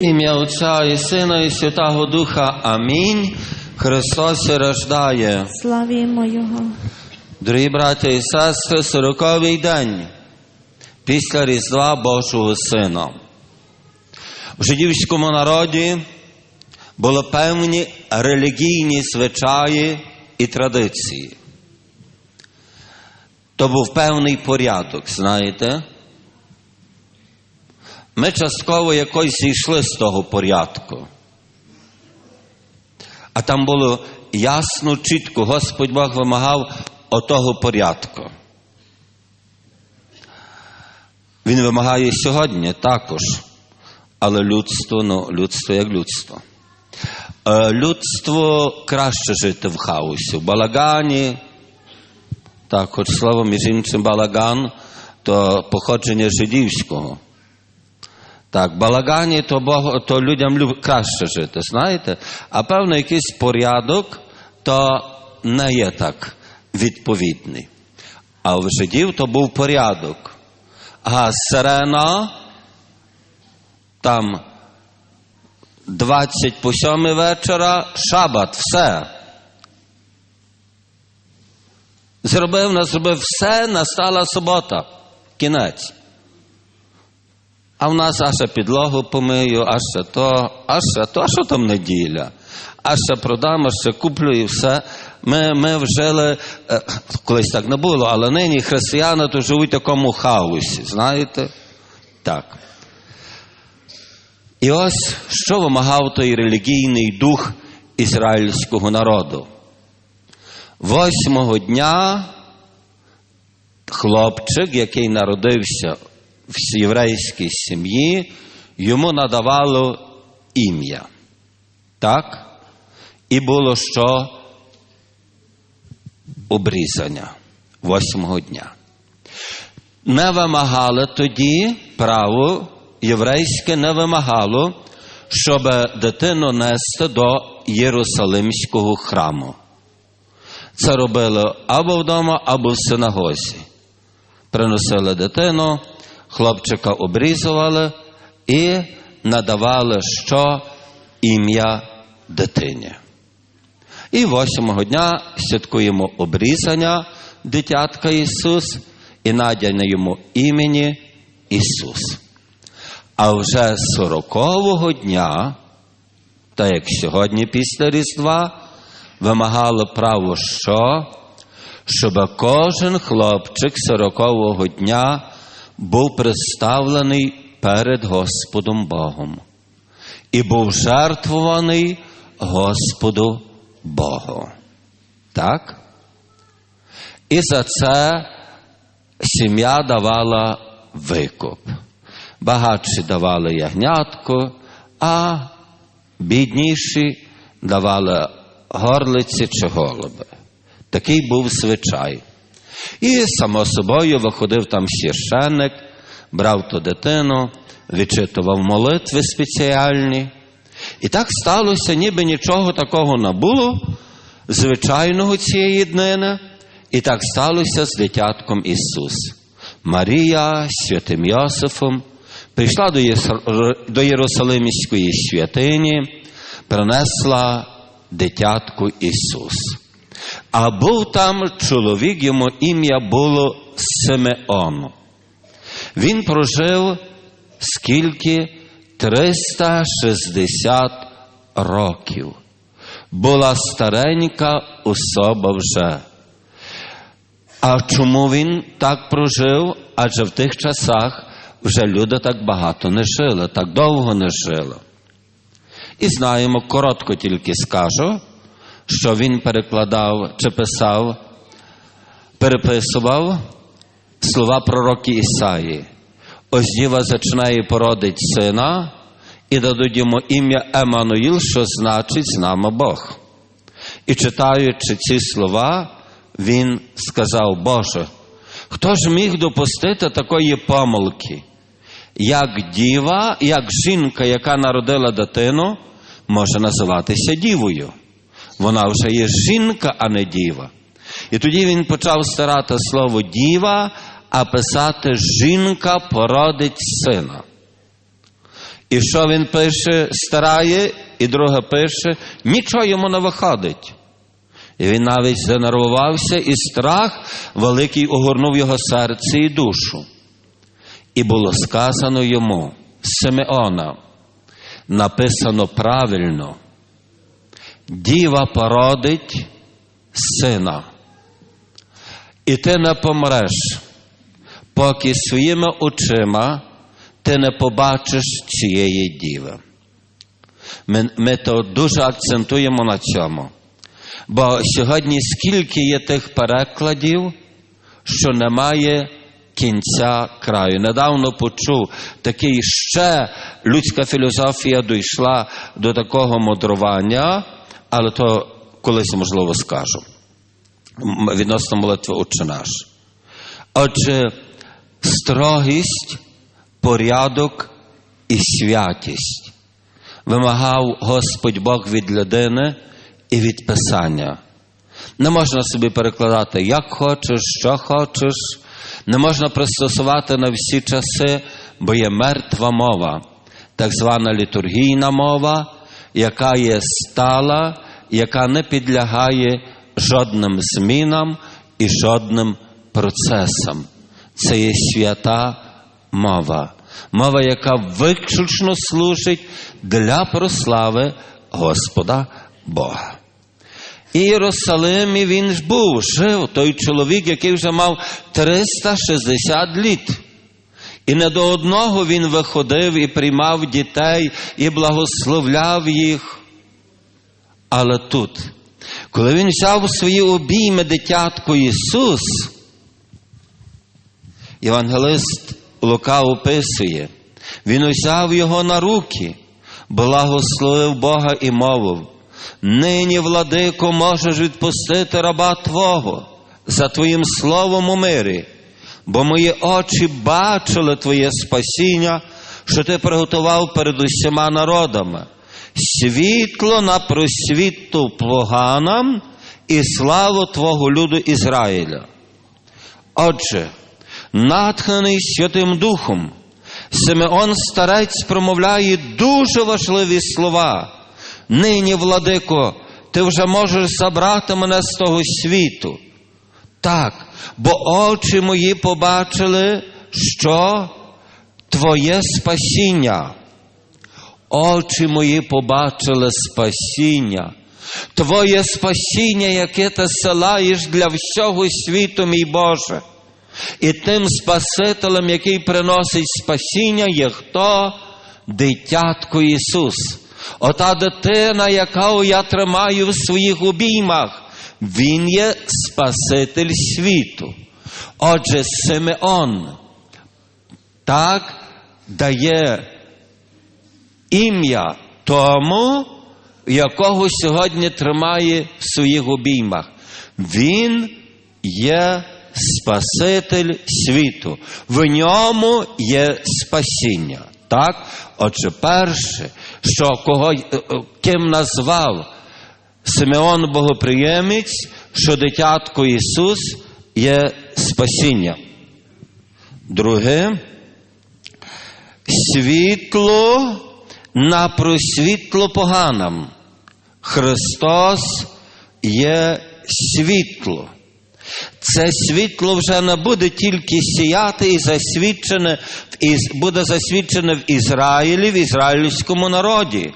Ім'я Отця і Сина, і Святого Духа. Амінь. Христос рождає. Славімо Його. Дорогі брати і сестри, сороковий день після Різдва Божого Сина. В жидівському народі були певні релігійні звичаї і традиції. То був певний порядок, знаєте. Ми частково якось зійшли з того порядку. А там було ясно, чітко, Господь Бог вимагав отого порядку. Він вимагає сьогодні також, але людство, ну, людство як людство. Е, людство краще жити в хаосі, в балагані. Так, хоч слово між іншим балаган, то походження жидівського. Так, балагані то, Бог, то людям люб, краще жити, знаєте? А певно, якийсь порядок то не є так відповідний. А в жидів то був порядок. А сирена там 20 по 7 вечора, шабат, все. Зробив, зробив все, настала субота. Кінець. А в нас аж підлогу помию, аж ще то, аж ще то, а що там неділя? А ще продам, а ще куплю і все. Ми, ми вжили, е, колись так не було, але нині християни то живуть в такому хаосі, знаєте? Так. І ось що вимагав той релігійний дух ізраїльського народу. Восьмого дня хлопчик, який народився в єврейській сім'ї, йому надавало ім'я. Так? І було що? Обрізання восьмого дня. Не вимагали тоді право єврейське не вимагало, щоб дитину нести до Єрусалимського храму. Це робили або вдома, або в синагозі. Приносили дитину, хлопчика обрізували і надавали що ім'я дитині. І восьмого дня святкуємо обрізання дитятка Ісус і надяне йому імені Ісус. А вже сорокового дня, так як сьогодні після Різдва, вимагало право що? Щоб кожен хлопчик сорокового дня був представлений перед Господом Богом і був жертвуваний Господу Богу. Так? І за це сім'я давала викуп. Багатші давали ягнятку, а бідніші давали горлиці чи голуби. Такий був звичай. І, само собою, виходив там священник, брав ту дитину, вичитував молитви спеціальні. І так сталося, ніби нічого такого не було, звичайного цієї днини, і так сталося з дитятком Ісус. Марія святим Йосифом прийшла до, Єрусалимської святині, принесла дитятку Ісус. А був там чоловік, йому ім'я було Симеон. Він прожив скільки 360 років. Була старенька особа вже. А чому він так прожив? Адже в тих часах вже люди так багато не жили, так довго не жили. І знаємо, коротко тільки скажу, що він перекладав чи писав, переписував слова пророки Ісаї. Ось діва зачинає породить сина і дадуть йому ім'я Еммануїл, що значить з нами Бог. І читаючи ці слова, він сказав, Боже, хто ж міг допустити такої помилки? Як діва, як жінка, яка народила дитину, може називатися дівою. Вона вже є жінка, а не діва. І тоді він почав старати слово діва, а писати жінка породить сина. І що він пише, старає, і друге пише, нічого йому не виходить. І він навіть занервувався, і страх великий огорнув його серце і душу. І було сказано йому, Симеона, написано правильно, діва породить сина, і ти не помреш, поки своїми очима ти не побачиш цієї діви. Ми, ми то дуже акцентуємо на цьому. Бо сьогодні скільки є тих перекладів, що немає кінця краю. Недавно почув такий ще людська філософія дійшла до такого мудрування, але то колись можливо скажу. Відносно молитви Отче наш. Отже, строгість, порядок і святість вимагав Господь Бог від людини і від Писання. Не можна собі перекладати, як хочеш, що хочеш, не можна пристосувати на всі часи, бо є мертва мова, так звана літургійна мова, яка є стала, яка не підлягає жодним змінам і жодним процесам. Це є свята мова, мова, яка виключно служить для прослави Господа Бога. І він ж був, жив той чоловік, який вже мав 360 літ. І не до одного він виходив і приймав дітей, і благословляв їх. Але тут, коли він взяв у свої обійми дитятко Ісус, Євангелист Лука описує, він узяв його на руки, благословив Бога і мовив. Нині, владико, можеш відпустити раба Твого за Твоїм словом у мирі, бо мої очі бачили Твоє спасіння, що Ти приготував перед усіма народами, світло на просвіту поганам і славу Твого люду Ізраїля. Отже, натхнений Святим Духом, Симеон Старець промовляє дуже важливі слова. Нині, владико, ти вже можеш забрати мене з того світу. Так, бо очі мої побачили, що Твоє спасіння. Очі мої побачили спасіння. Твоє спасіння, яке ти силаєш для всього світу, мій Боже. І тим Спасителем, який приносить спасіння, є хто? Дитятко Ісус. Ота дитина, яку я тримаю в своїх обіймах, Він є Спаситель світу. Отже, Симеон так дає ім'я тому, якого сьогодні тримає в своїх обіймах. Він є Спаситель світу. В ньому є спасіння. Так? Отже, перше, що кого, ким назвав Симеон Богоприємець, що дитятко Ісус є спасіння. Друге, світло на просвітло поганам. Христос є світло. Це світло вже не буде тільки сіяти і засвідчене буде засвідчене в Ізраїлі, в ізраїльському народі.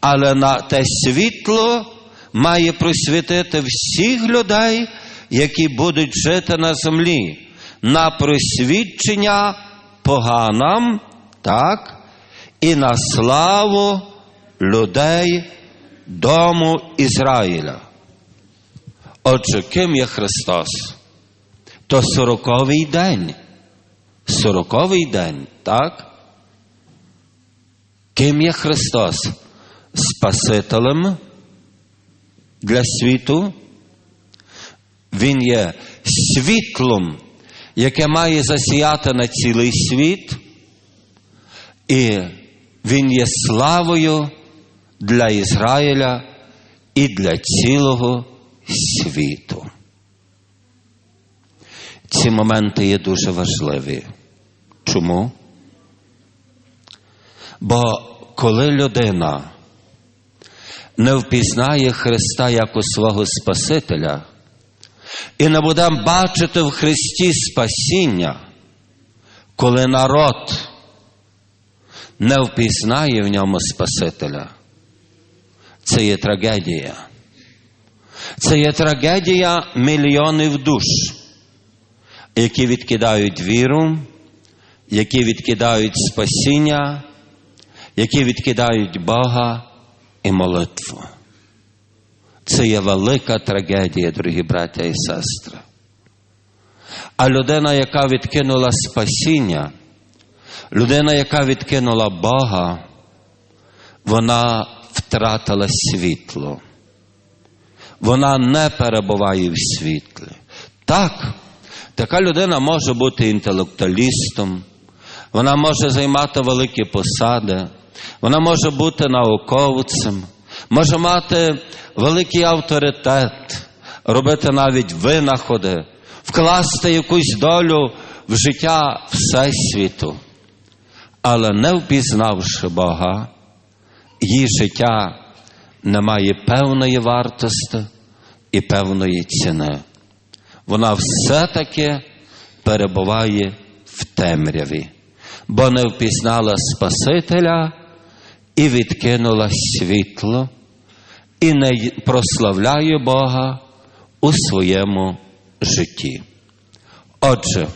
Але на те світло має просвітити всіх людей, які будуть жити на землі, на просвідчення поганам, так, і на славу людей дому Ізраїля. Отже, ким є Христос? То сороковий день. Сороковий день, так? Ким є Христос? Спасителем для світу. Він є світлом, яке має засіяти на цілий світ, і Він є славою для Ізраїля і для цілого світу. Ці моменти є дуже важливі. Чому? Бо коли людина не впізнає Христа як у свого Спасителя і не буде бачити в Христі спасіння, коли народ не впізнає в ньому Спасителя, це є трагедія. Це є трагедія мільйонів душ, які відкидають віру, які відкидають спасіння, які відкидають Бога і молитву. Це є велика трагедія, дорогі браття і сестри. А людина, яка відкинула спасіння, людина, яка відкинула Бога, вона втратила світло. Вона не перебуває в світлі. Так, така людина може бути інтелектуалістом, вона може займати великі посади, вона може бути науковцем, може мати великий авторитет, робити навіть винаходи, вкласти якусь долю в життя Всесвіту. Але не впізнавши Бога, її життя не має певної вартості і певної ціни. Вона все-таки перебуває в темряві, бо не впізнала Спасителя і відкинула світло, і не прославляє Бога у своєму житті. Отже,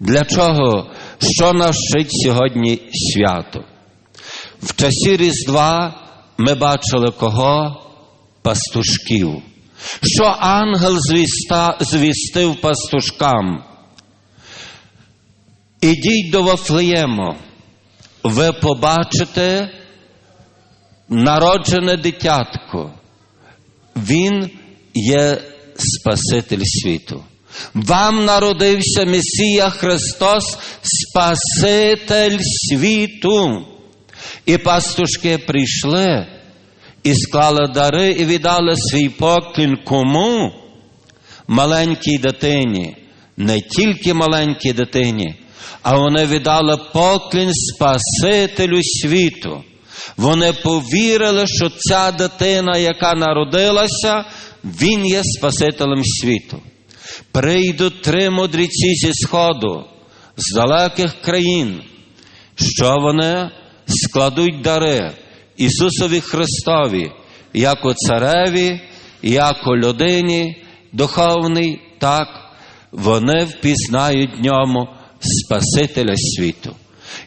для чого, що нас вчить сьогодні свято? В часі Різдва ми бачили кого? Пастушків. Що ангел звіста, звістив пастушкам? Ідіть до Вафлеєму, ви побачите народжене дитятко. Він є Спаситель світу. Вам народився Месія Христос, Спаситель світу. І пастушки прийшли і склали дари і віддали свій поклін кому? Маленькій дитині, не тільки маленькій дитині, а вони віддали поклін Спасителю світу. Вони повірили, що ця дитина, яка народилася, він є Спасителем світу. Прийдуть три мудреці зі Сходу, з далеких країн, що вони складуть дари Ісусові Христові, як у цареві, як у людині духовний, так вони впізнають в ньому Спасителя світу.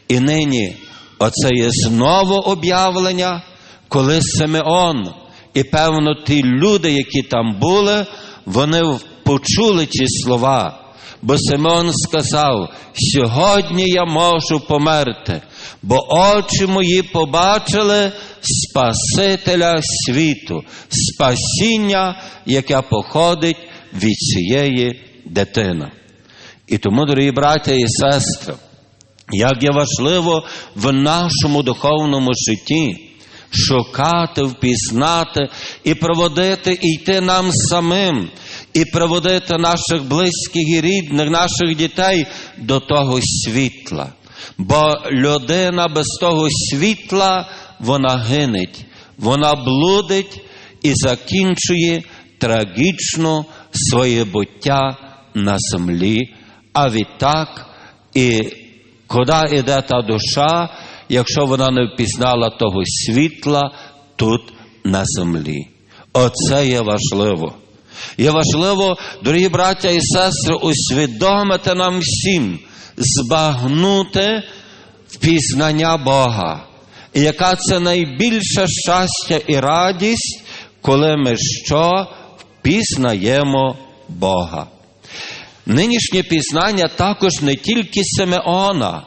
І нині оце є знову об'явлення, коли Симеон і певно ті люди, які там були, вони почули ці слова. Бо Симеон сказав: сьогодні я можу померти, бо очі мої побачили Спасителя світу, спасіння, яке походить від цієї дитини. І тому, дорогі браття і сестри, як є важливо в нашому духовному житті шукати, впізнати і проводити, і йти нам самим, і приводити наших близьких і рідних, наших дітей до того світла. Бо людина без того світла вона гинеть, вона блудить і закінчує трагічно своє буття на землі, а відтак і куди йде та душа, якщо вона не впізнала того світла тут на землі. Оце є важливо. Є важливо, дорогі браття і сестри, усвідомити нам всім, збагнути впізнання Бога. І яка це найбільше щастя і радість, коли ми що впізнаємо Бога. Нинішнє пізнання також не тільки Симеона,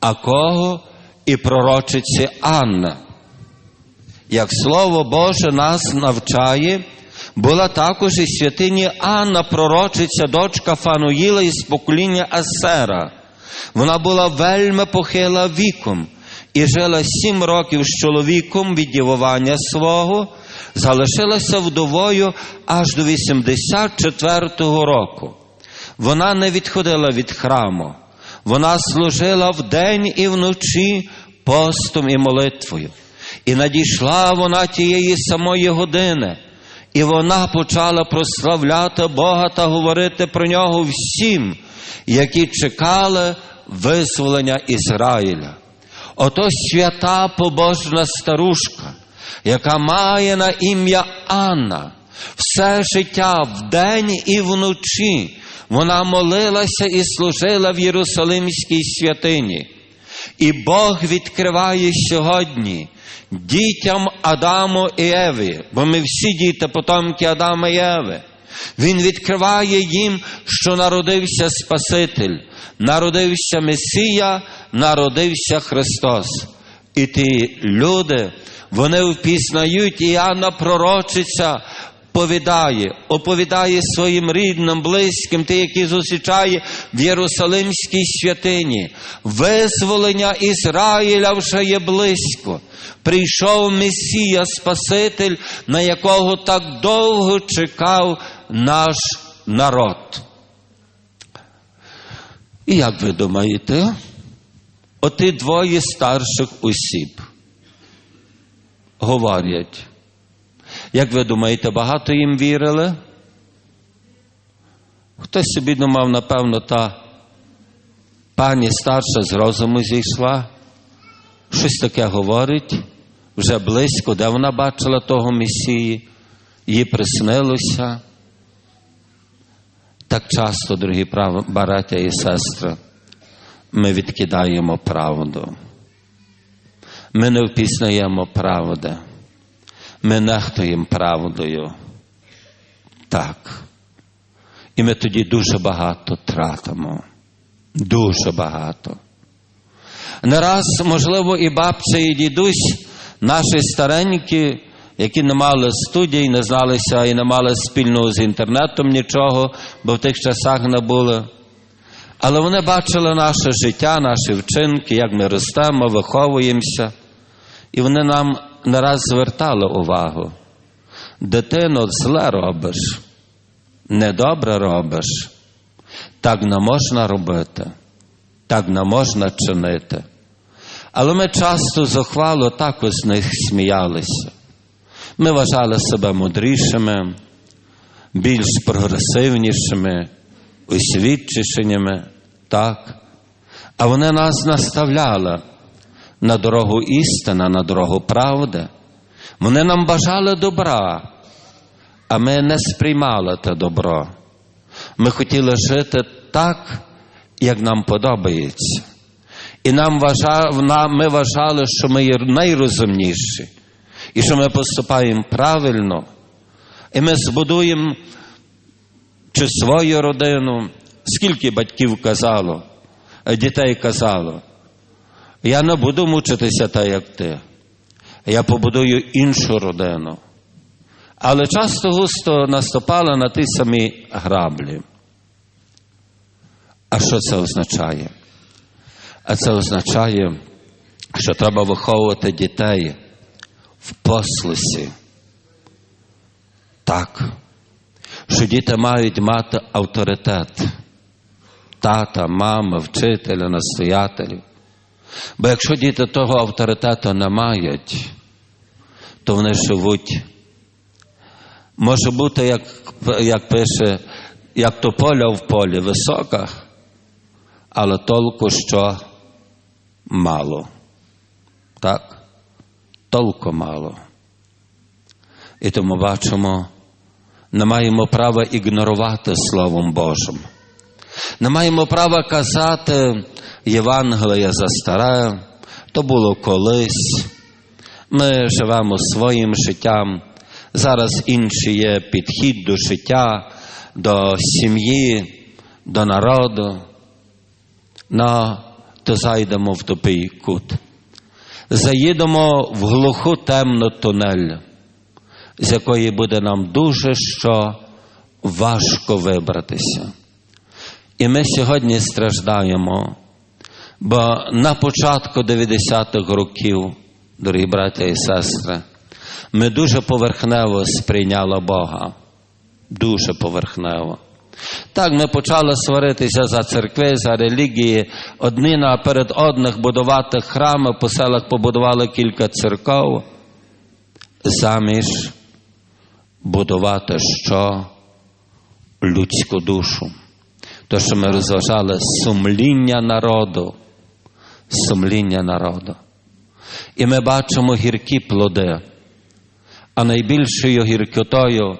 а кого і пророчиці Анна. Як Слово Боже нас навчає, була також і святині Анна, пророчиця, дочка Фануїла із покоління Асера. Вона була вельми похила віком і жила сім років з чоловіком від дівування свого, залишилася вдовою аж до 84-го року. Вона не відходила від храму, вона служила вдень і вночі постом і молитвою. І надійшла вона тієї самої години, і вона почала прославляти Бога та говорити про нього всім, які чекали визволення Ізраїля. Ото свята побожна старушка, яка має на ім'я Анна, все життя вдень і вночі вона молилася і служила в Єрусалимській святині. І Бог відкриває сьогодні дітям Адаму і Еви, бо ми всі діти потомки Адама і Еви. Він відкриває їм, що народився Спаситель, народився Месія, народився Христос. І ті люди, вони впізнають, і Анна пророчиця повідає, оповідає своїм рідним, близьким, ті, які зустрічає в Єрусалимській святині. Визволення Ізраїля вже є близько. Прийшов Месія Спаситель, на якого так довго чекав наш народ. І як ви думаєте, оті двоє старших осіб говорять, як ви думаєте, багато їм вірили? Хтось собі думав, напевно, та пані старша з розуму зійшла, щось таке говорить, вже близько, де вона бачила того Месії, їй приснилося. Так часто, дорогі браття і сестри, ми відкидаємо правду. Ми не впізнаємо правди. Ми нехтуємо правдою. Так. І ми тоді дуже багато тратимо. Дуже багато. Не раз, можливо, і бабця, і дідусь, наші старенькі, які не мали студій, не зналися і не мали спільного з інтернетом нічого, бо в тих часах не було. Але вони бачили наше життя, наші вчинки, як ми ростемо, виховуємося. І вони нам не раз звертали увагу. Дитино, зле робиш, недобре робиш, так не можна робити, так не можна чинити. Але ми часто зухвало також з них сміялися. Ми вважали себе мудрішими, більш прогресивнішими, освідчішими, так. А вони нас наставляли на дорогу істина, на дорогу правди. Вони нам бажали добра, а ми не сприймали те добро. Ми хотіли жити так, як нам подобається. І нам ми вважали, що ми є найрозумніші, і що ми поступаємо правильно, і ми збудуємо чи свою родину, скільки батьків казало, дітей казало. Я не буду мучитися так, як ти. Я побудую іншу родину. Але часто густо наступали на ті самі граблі. А що це означає? А це означає, що треба виховувати дітей в послусі. Так, що діти мають мати авторитет тата, мами, вчителя, настоятелів. Бо якщо діти того авторитету не мають, то вони живуть. Може бути, як як пише, як тополя в полі висока, але толку що мало. Так? Толку мало. І тому бачимо, не маємо права ігнорувати Словом Божим. Не маємо права казати Євангелія застаре, то було колись. Ми живемо своїм життям. Зараз інший є підхід до життя, до сім'ї, до народу. На то зайдемо в тупий кут. Заїдемо в глуху темну тунель, з якої буде нам дуже що важко вибратися. І ми сьогодні страждаємо, бо на початку 90-х років, дорогі браття і сестри, ми дуже поверхнево сприйняли Бога. Дуже поверхнево. Так, ми почали сваритися за церкви, за релігії. Одні наперед одних будувати храми, по селах побудували кілька церков. Заміж будувати що? Людську душу. То, що ми розважали сумління народу. Сумління народу. І ми бачимо гіркі плоди. А найбільшою гіркотою,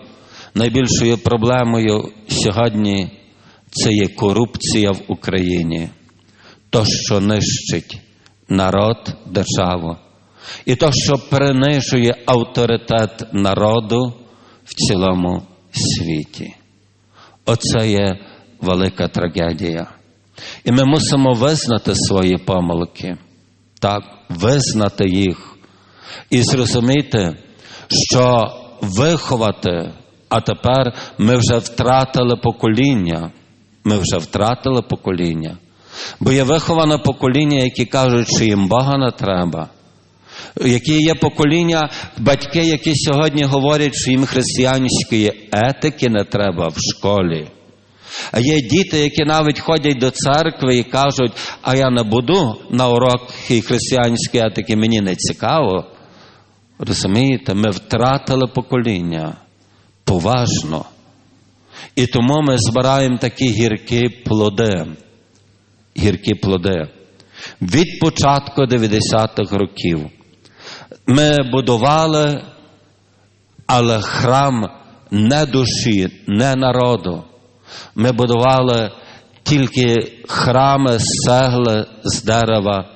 найбільшою проблемою сьогодні це є корупція в Україні. То, що нищить народ, державу. І то, що принижує авторитет народу в цілому світі. Оце є велика трагедія. І ми мусимо визнати свої помилки, так, визнати їх і зрозуміти, що виховати, а тепер ми вже втратили покоління. Ми вже втратили покоління. Бо є виховане покоління, які кажуть, що їм Бога не треба. Які є покоління, батьки, які сьогодні говорять, що їм християнської етики не треба в школі. А є діти, які навіть ходять до церкви і кажуть, а я не буду на урок християнської етики, мені не цікаво. Розумієте, ми втратили покоління поважно. І тому ми збираємо такі гіркі плоди. Гіркі плоди. Від початку 90-х років ми будували, але храм не душі, не народу. Ми будували тільки храми з цегли, з дерева,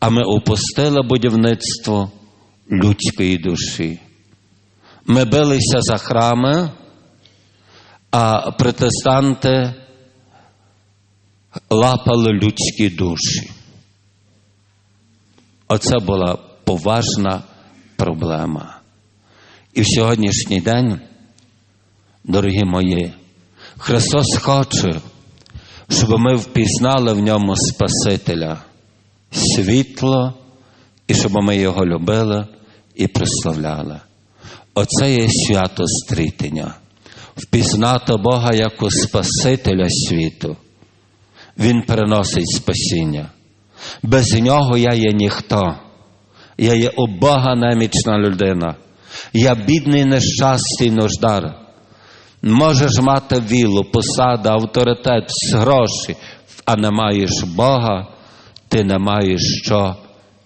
а ми упустили будівництво людської душі. Ми билися за храми, а протестанти лапали людські душі. Оце була поважна проблема. І в сьогоднішній день, дорогі мої, Христос хоче, щоб ми впізнали в ньому Спасителя світло, і щоб ми його любили і прославляли. Оце є свято стрітення. Впізнати Бога як Спасителя світу. Він приносить спасіння. Без нього я є ніхто. Я є убога немічна людина. Я бідний, нещастий нуждар. Можеш мати вілу, посаду, авторитет, гроші, а не маєш Бога, ти не маєш що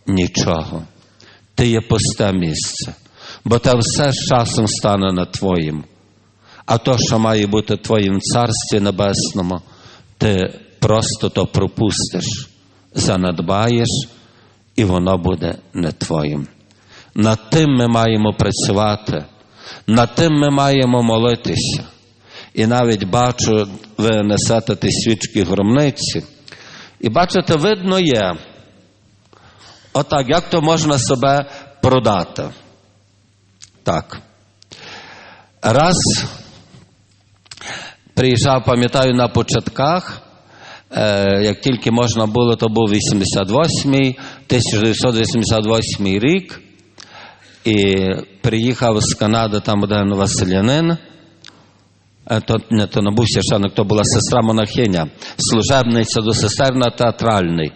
нічого. Ти є пусте місце, бо те все з часом стане на твоїм. А то, що має бути твоїм царстві небесному, ти просто то пропустиш, занедбаєш, і воно буде не твоїм. Над тим ми маємо працювати, над тим ми маємо молитися. І навіть бачу, ви несете ті свічки громниці, і бачите, видно є, отак, як то можна себе продати. Так. Раз приїжджав, пам'ятаю, на початках, е, як тільки можна було, то був 88-й, 1988 рік. І приїхав з Канади там один Василянин. Е, То, не, то не був священник, то була сестра монахиня, служебниця до сестер на театральний.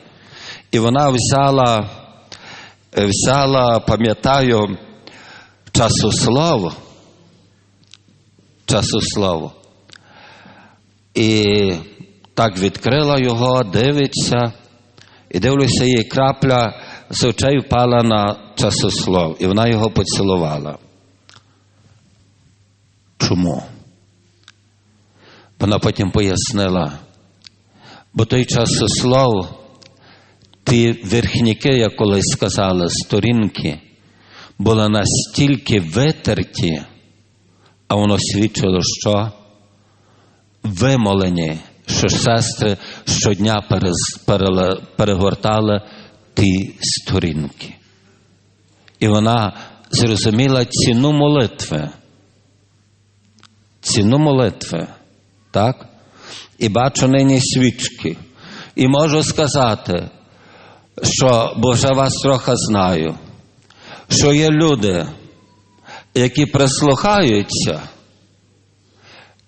І вона взяла, е, взяла, пам'ятаю, часослов, часослов. І так відкрила його, дивиться, і дивлюся, їй крапля з очей впала на часослов, і вона його поцілувала. Чому? Вона потім пояснила, бо той часослов, ті верхніки, як колись сказали, сторінки, були настільки витерті, а воно свідчило, що вимолені, що сестри щодня перегортали ті сторінки. І вона зрозуміла ціну молитви. Ціну молитви. Так? І бачу нині свічки. І можу сказати, що, бо вже вас трохи знаю, що є люди, які прислухаються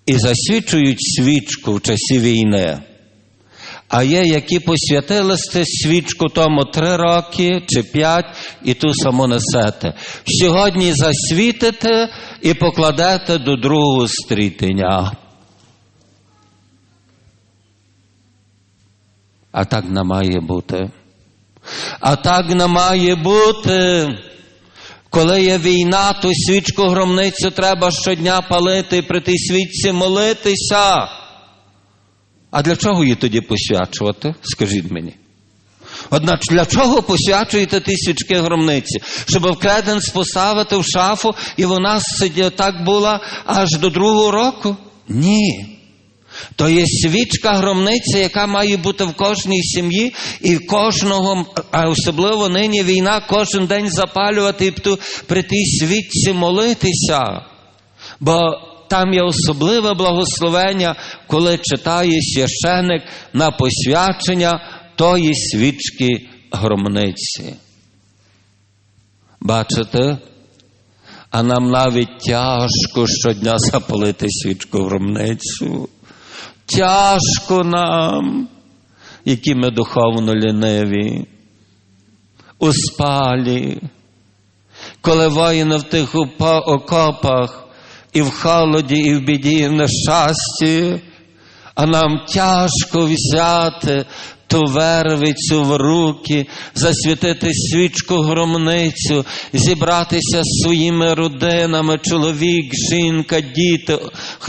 і засвічують свічку в часі війни. А є, які посвятили сте свічку тому три роки чи п'ять, і ту саму несете. Сьогодні засвітите і покладете до другого стрітення. А так не має бути. А так не має бути. Коли є війна, то свічку громницю треба щодня палити і при тій свічці молитися. А для чого її тоді посвячувати? Скажіть мені. Однак для чого посвячуєте ті свічки громниці? Щоб в креденс поставити в шафу і вона так була аж до другого року? Ні. То є свічка громниця, яка має бути в кожній сім'ї, і кожного, а особливо нині війна, кожен день запалювати і при тій свічці молитися. Бо там є особливе благословення, коли читає священик на посвячення тої свічки громниці. Бачите? А нам навіть тяжко щодня запалити свічку громницю. Тяжко нам, які ми духовно ліниві, у спалі, коли воїни в тих окопах і в холоді, і в біді, і в нещасті, а нам тяжко взяти ту вервицю в руки, засвітити свічку громницю, зібратися з своїми родинами, чоловік, жінка, діти,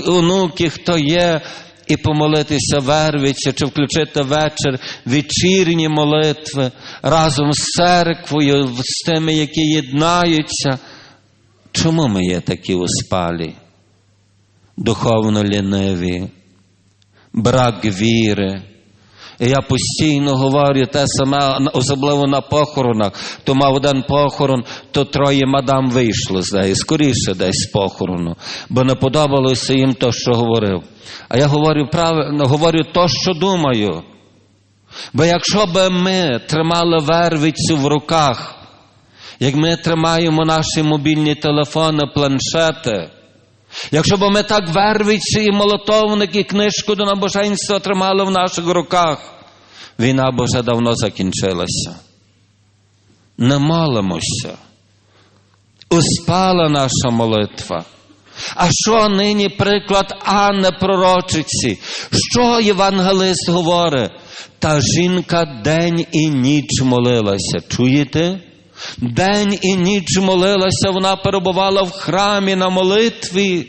онуки, хто є, і помолитися вервицю, чи включити вечір вечірні молитви разом з церквою, з тими, які єднаються. Чому ми є такі успалі, духовно ліниві, брак віри? І я постійно говорю те саме, особливо на похоронах. То мав один похорон, то троє мадам вийшло з неї, скоріше десь з похорону, бо не подобалося їм то, що говорив. А я говорю правильно, говорю то, що думаю. Бо якщо б ми тримали вервицю в руках, як ми тримаємо наші мобільні телефони, планшети, якщо б ми так вервиці і молотовник, і книжку до набоженства тримали в наших руках, війна б вже давно закінчилася. Не молимося. Успала наша молитва. А що нині приклад Анни Пророчиці? Що євангелист говорить? Та жінка день і ніч молилася. Чуєте? День і ніч молилася, вона перебувала в храмі на молитві.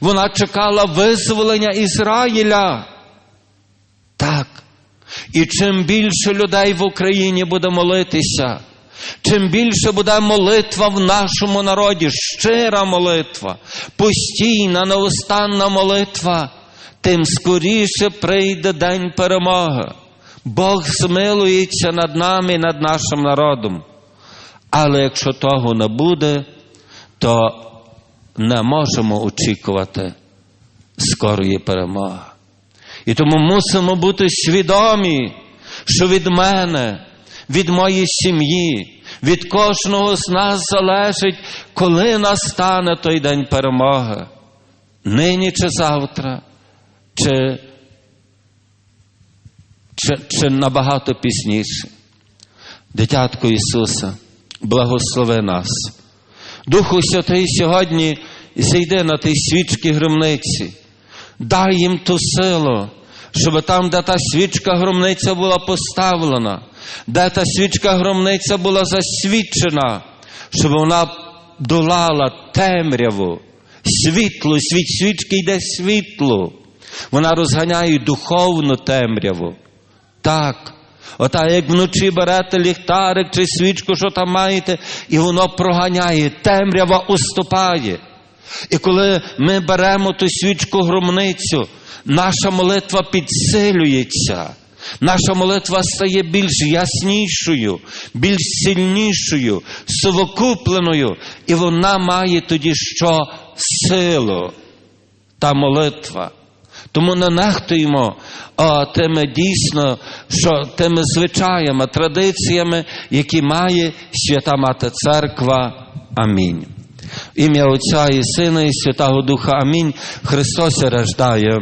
Вона чекала визволення Ізраїля. Так. І чим більше людей в Україні буде молитися, чим більше буде молитва в нашому народі, щира молитва, постійна, неустанна молитва, тим скоріше прийде день перемоги. Бог змилується над нами і над нашим народом. Але якщо того не буде, то не можемо очікувати скорої перемоги. І тому мусимо бути свідомі, що від мене, від моєї сім'ї, від кожного з нас залежить, коли настане той день перемоги. Нині чи завтра, чи, чи, чи набагато пізніше. Дитятко Ісуса, благослови нас. Духу Святий сьогодні зійди на тій свічки громниці, дай їм ту силу, щоб там, де та свічка громниця була поставлена, де та свічка громниця була засвідчена, щоб вона долала темряву, світло, світ свічки йде світло. Вона розганяє духовну темряву. Так. Ота, як вночі берете ліхтарик чи свічку, що там маєте, і воно проганяє, темрява уступає. І коли ми беремо ту свічку громницю, наша молитва підсилюється, наша молитва стає більш яснішою, більш сильнішою, совокупленою, і вона має тоді що силу, та молитва. Тому не нехтуємо тими дійсно, що тими звичаями, традиціями, які має свята Мати Церква. Амінь. Ім'я Отця і Сина і Святого Духа. Амінь. Христос рождає.